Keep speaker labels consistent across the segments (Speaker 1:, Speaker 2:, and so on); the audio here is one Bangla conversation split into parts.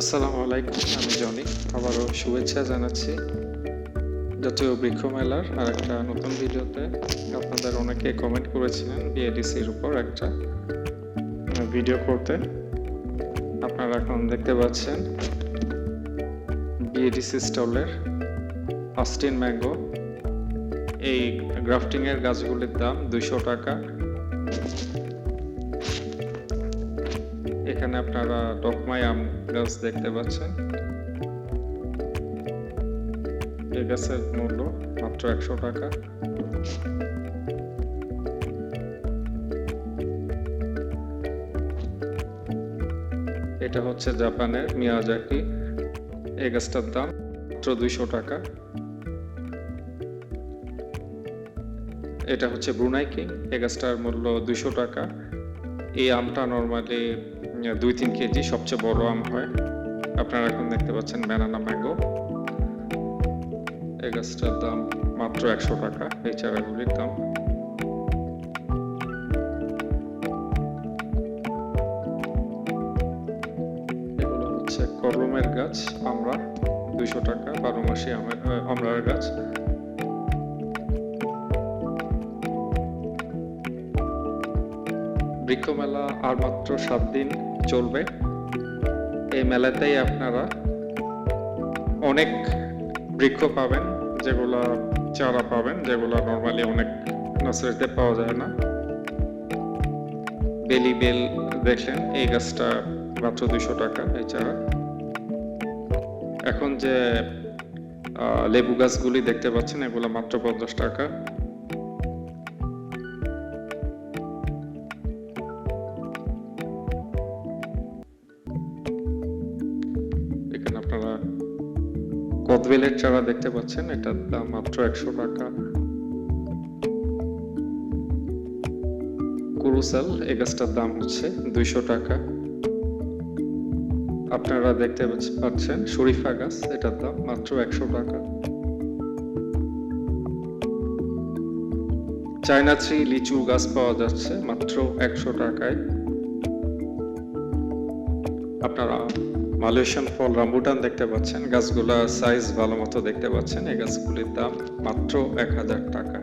Speaker 1: আসসালামু আলাইকুম, আমি জনি। আবারও শুভেচ্ছা জানাচ্ছি জাতীয় বৃক্ষ মেলার আর একটা নতুন ভিডিওতে। আপনাদের অনেকে কমেন্ট করেছিলেন বিএডিসির উপর একটা ভিডিও করতে। আপনারা এখন দেখতে পাচ্ছেন বিএডিসি স্টলের অস্টিন ম্যাঙ্গো এই গ্রাফটিংয়ের গাছগুলির দাম দুশো টাকা। এখানে আপনারা ডকমাই আম গাছ দেখতে পাচ্ছেন। এই গাছের মূল্য মাত্র একশো টাকা। এটা হচ্ছে জাপানের মিয়াজাকি। এই গাছটার দাম মাত্র দুইশো টাকা। এটা হচ্ছে ব্রুনাই কিং। এই গাছটার মূল্য দুইশো টাকা। এই আমটা নর্মালি দুই তিন কেজি সবচেয়ে বড় আম হয়। আপনারা এখন দেখতে পাচ্ছেন ব্যানানা ম্যাঙ্গো এই গাছটার দাম মাত্র একশো টাকা, এই চারাগুলির দাম। এগুলো হচ্ছে কলমের গাছ, আমরা দুইশো টাকা, বারো মাসি আমের গাছ। বৃক্ষ মেলা আর মাত্র সাত দিন চলবে। এই মেলাতেই আপনারা অনেক বৃক্ষ পাবেন, যেগুলো চারা পাবেন, যেগুলো নর্মালি অনেক নার্সারিতে পাওয়া যায় না। বেলি বেল দেখলেন, এই গাছটা মাত্র দুশো টাকা, এই চারা। এখন যে লেবু গাছগুলি দেখতে পাচ্ছেন, এগুলো মাত্র পঞ্চাশ টাকা। আপনারা কদবেলের চারা দেখতে পাচ্ছেন, এটার দাম মাত্র একশো টাকা। কুরুসাল এই গাছটার দাম হচ্ছে দুইশো টাকা। আপনারা দেখতে পাচ্ছেন শরীফা গাছ, এটার দাম মাত্র একশো টাকা। চায়না থ্রি লিচু গাছ পাওয়া যাচ্ছে মাত্র একশো টাকায়। আপনারা মালয়েশিয়ান ফল রামবুটান দেখতে পাচ্ছেন। গাছগুলা সাইজ ভালো মতো দেখতে পাচ্ছেন। এই গাছগুলির দাম মাত্র এক হাজার টাকা।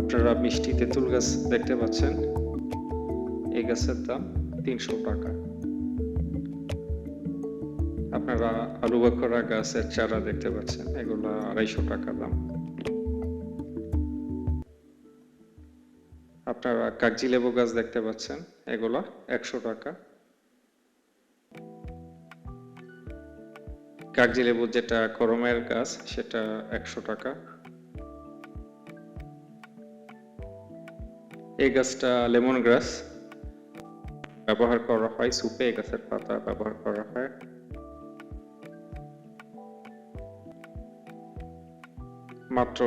Speaker 1: আপনারা মিষ্টি তেঁতুল গাছ দেখতে পাচ্ছেন। এই গাছের দাম তিনশো টাকা। আপনারা আলু বাখরা গাছের চারা দেখতে পাচ্ছেন। এগুলা আড়াইশো টাকা দাম। আপনারা কাগজি লেবু গাছ দেখতে পাচ্ছেন, এগুলা একশো টাকা। কাগজি লেবু যেটা করমের গাছ, সেটা একশো টাকা। এই গাছটা লেমন গ্রাস, ব্যবহার করা হয়, সুপে এই গাছের পাতা ব্যবহার করা হয়। মাত্র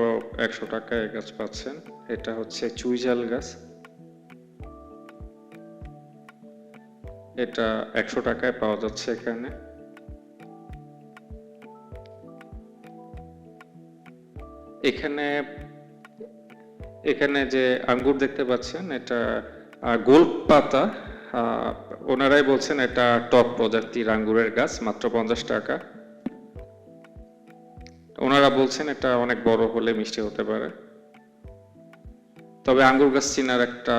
Speaker 1: একশো টাকায় গাছ পাচ্ছেন। এটা হচ্ছে চুইজাল গাছ। এটা একশো টাকায় পাওয়া যাচ্ছে এখানে। এখানে এখানে যে আঙ্গুর দেখতে পাচ্ছেন, এটা গোল পাতা। ওনারাই বলছেন এটা টপ প্রজাতির আঙ্গুরের গাছ, মাত্র পঞ্চাশ টাকা। ওনারা বলছেন এটা অনেক বড় হলে মিষ্টি হতে পারে। তবে আঙ্গুর গাছ চিনার একটা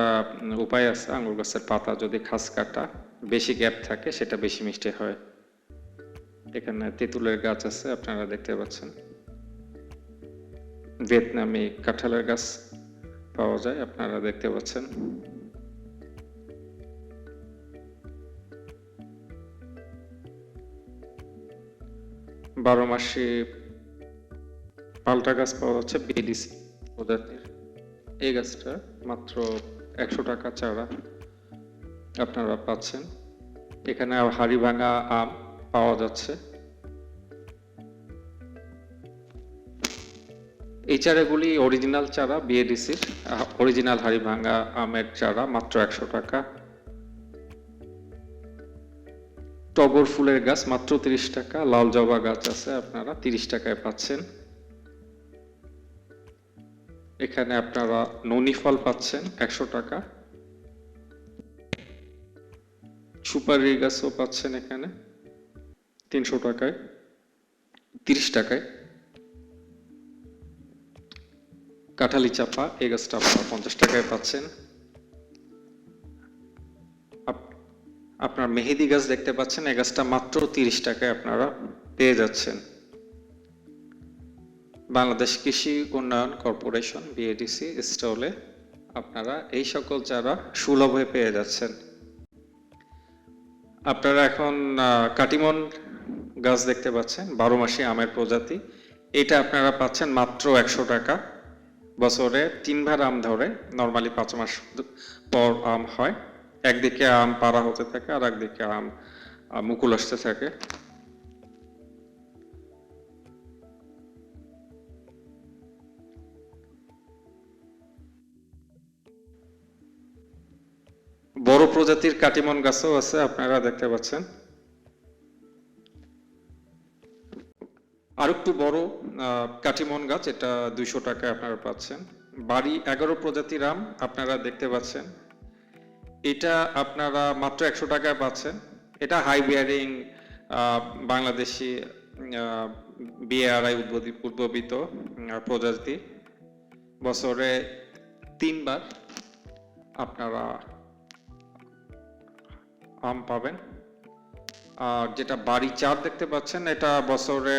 Speaker 1: উপায় আছে। আঙ্গুর গাছের পাতা যদি খাস কাটা, বেশি গ্যাপ থাকে, সেটা বেশি মিষ্টি হয়। এখানে তেঁতুলের গাছ আছে, আপনারা দেখতে পাচ্ছেন। ভিয়েতনামি কাঁঠালের গাছ পাওয়া যায়, আপনারা দেখতে পাচ্ছেন। বারো মাসে পাল্টা গাছ পাওয়া যাচ্ছে বিডিসি প্রজাতির এই গাছটা মাত্র একশো টাকা চারা আপনারা পাচ্ছেন। এখানে হাড়ি ভাঙা আম পাওয়া যাচ্ছে। এই চারাগুলি অরিজিনাল চারা বিএডিসির অরিজিনাল হাড়ি ভাঙা আমের চারা, মাত্র একশো টাকা। টগর ফুলের গাছ, মাত্র তিরিশ টাকা। লাল জবা গাছ আছে, আপনারা তিরিশ টাকায় পাচ্ছেন। এখানে আপনারা ননি ফল পাচ্ছেন, একশো টাকা। সুপারি গাছও পাচ্ছেন এখানে, তিনশো টাকায়, তিরিশ টাকায়। কাঁঠালি চাপা, এই গাছটা আপনারা পঞ্চাশ টাকায় পাচ্ছেন। আপ- আপনার মেহেদি গাছ দেখতে পাচ্ছেন, এই গাছটা মাত্র তিরিশ টাকায় আপনারা পেয়ে যাচ্ছেন। বাংলাদেশ কৃষি উন্নয়ন কর্পোরেশন বিএডিসি স্টলে আপনারা এই সকল চারা সুলভে পেয়ে যাচ্ছেন। আপনারা এখন কাটিমন গাছ দেখতে পাচ্ছেন বারো মাসি আমের প্রজাতি। এটা আপনারা পাচ্ছেন মাত্র একশো টাকা। বছরে তিনবার আম ধরে, নর্মালি পাঁচ মাস পর আম হয়। একদিকে আম পাড়া হতে থাকে আর একদিকে আম মুকুল আসতে থাকে। বড় প্রজাতির কাটিমন গাছও আছে, আপনারা দেখতে পাচ্ছেন। আর একটু বড় কাটিমন গাছ, এটা দুইশো টাকায় আপনারা পাচ্ছেন। বাড়ি এগারো প্রজাতির আম, আপনারা দেখতে পাচ্ছেন। এটা আপনারা মাত্র একশো টাকায় পাচ্ছেন। এটা হাই বিয়ারিং বাংলাদেশি বিএআরআই উদ্ভাবিত প্রজাতি। বছরে তিনবার আপনারা আম পাবেন। আর যেটা বাড়ি চার দেখতে পাচ্ছেন, এটা বছরে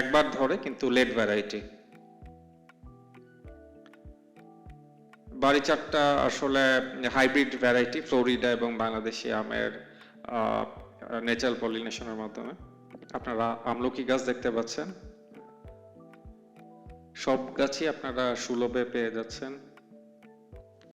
Speaker 1: একবার ধরে, কিন্তু লেট ভ্যারাইটি বাড়ি চারটা আসলে হাইব্রিড ভ্যারাইটি ফ্লোরিডা এবং বাংলাদেশি আমের ন্যাচারাল পলিনেশনের মাধ্যমে। আপনারা আমলকি গাছ দেখতে পাচ্ছেন। সব গাছই আপনারা সুলভে পেয়ে যাচ্ছেন।